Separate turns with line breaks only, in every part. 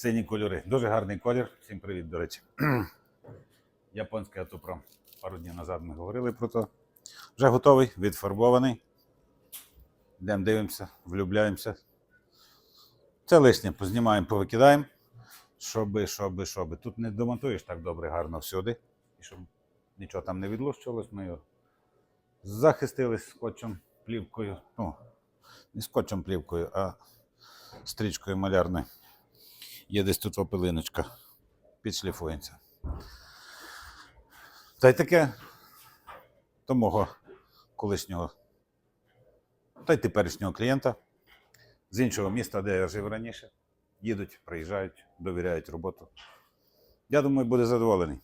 сині кольори. Дуже гарний колір. Всім привіт, до речі. Японський автопром. Пару днів назад ми говорили про то. Вже готовий, відфарбований. Йдемо дивимося, влюбляємося. Це лишнє познімаємо, повикидаємо. Щоби, щоби, щоби. Тут не домонтуєш так добре, гарно всюди. І щоб нічого там не відлущувалось, ми його захистили скотчем, плівкою. Ну, не скотчем плівкою, а стрічкою малярною. Є десь тут опилиночка. Підшліфується. Та й таке до мого колишнього та й теперішнього клієнта з іншого міста, де я жив раніше. Їдуть, приїжджають, довіряють роботу. Я думаю, буде задоволений.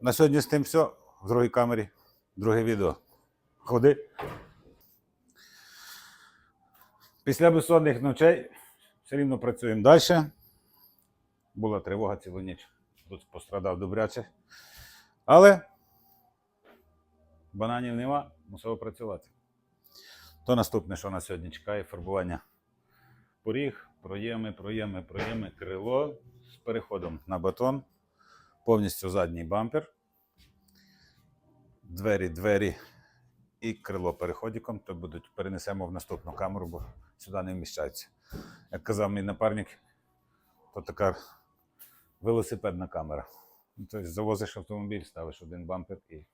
На сьогодні з тим все. В другій камері, друге відео. Ходи. Після безсонних ночей все рівно працюємо далі. Була тривога цілу ніч. Тут пострадав добряче. Але бананів нема, мусив працювати. То наступне, що нас сьогодні чекає, фарбування поріг, проєми, проєми, проєми, крило з переходом на батон, повністю задній бампер, двері, двері і крило переходиком, то будуть перенесемо в наступну камеру, бо сюди не вміщається. Як казав мій напарник, то така велосипедна камера. Тобто завозиш автомобіль, ставиш один бампер і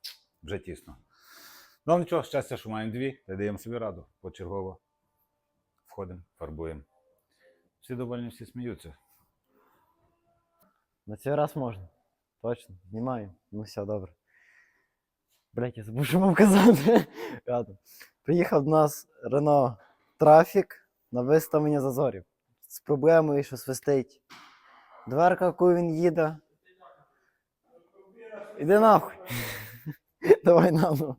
вже тісно. Ну нічого, щастя, що маємо дві, та даємо собі раду. Почергово входимо, фарбуємо. Всі довольні, всі сміються.
На цей раз можна. Точно. Знімаю. Ну все, добре. Блять, я забув, що вам казати. Приїхав до нас Рено Трафік на виставлення зазорів. З проблемою, що свистить. Дверка, яку він їде. Іди нахуй. Давай на ну.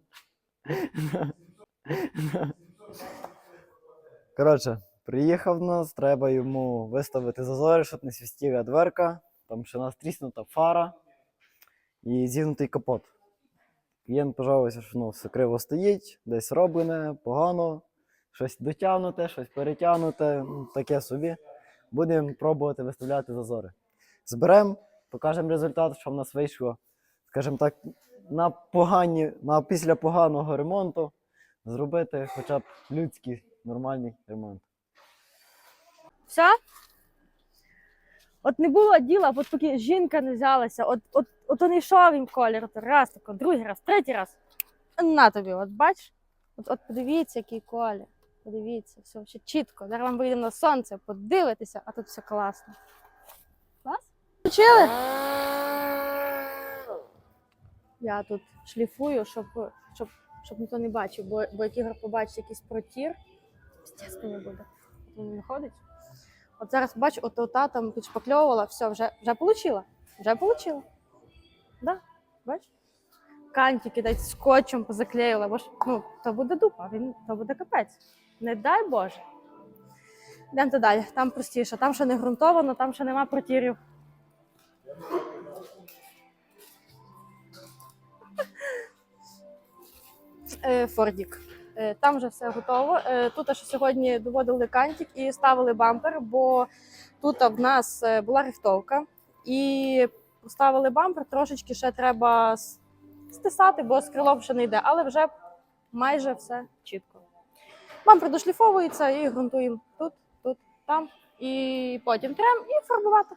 Коротше, приїхав до нас, треба йому виставити зазори, щоб не свистіла дверка. Там ще нас тріснута фара і зігнутий капот. Клієнт пожалувався, що ну, все криво стоїть, десь роблене, погано, щось дотягнуте, щось перетягнуте, ну, таке собі. Будемо пробувати виставляти зазори. Зберемо, покажемо результат, що в нас вийшло, скажімо так, на погані, на після поганого ремонту зробити хоча б людський нормальний ремонт.
Все? От не було діла, от поки жінка не взялася, от, от, от не йшов їм колір, от раз, тако, другий раз, третій раз. На тобі, от бач? От, от подивіться, який колір. Подивіться, все ще чітко. Зараз вам вийдемо на сонце, подивитися, а тут все класно. Клас? Включили? Я тут шліфую, щоб, щоб, щоб ніхто не бачив, бо, бо як Ігор побачить якийсь протір, піздець мені буде. Він виходить. От зараз бачу, от ота там підшпакльовувала, все, вже, вже получила. Вже получила. Да, бач? Кантики дать скотчем позаклеїла, бо ж ну, то буде дупа, він, то буде капець. Не дай Боже. Йдемо далі, там простіше, там ще не ґрунтовано, там ще нема протірів. Е, Фордік. Е, Там вже все готово. Е, Тут ще сьогодні доводили кантик і ставили бампер, бо тут в нас е, була рихтовка. І поставили бампер, трошечки ще треба стисати, бо з крилом ще не йде, але вже майже все чітко. Бампер дошліфовується і ґрунтуємо тут, тут, там. І потім трем і фарбувати.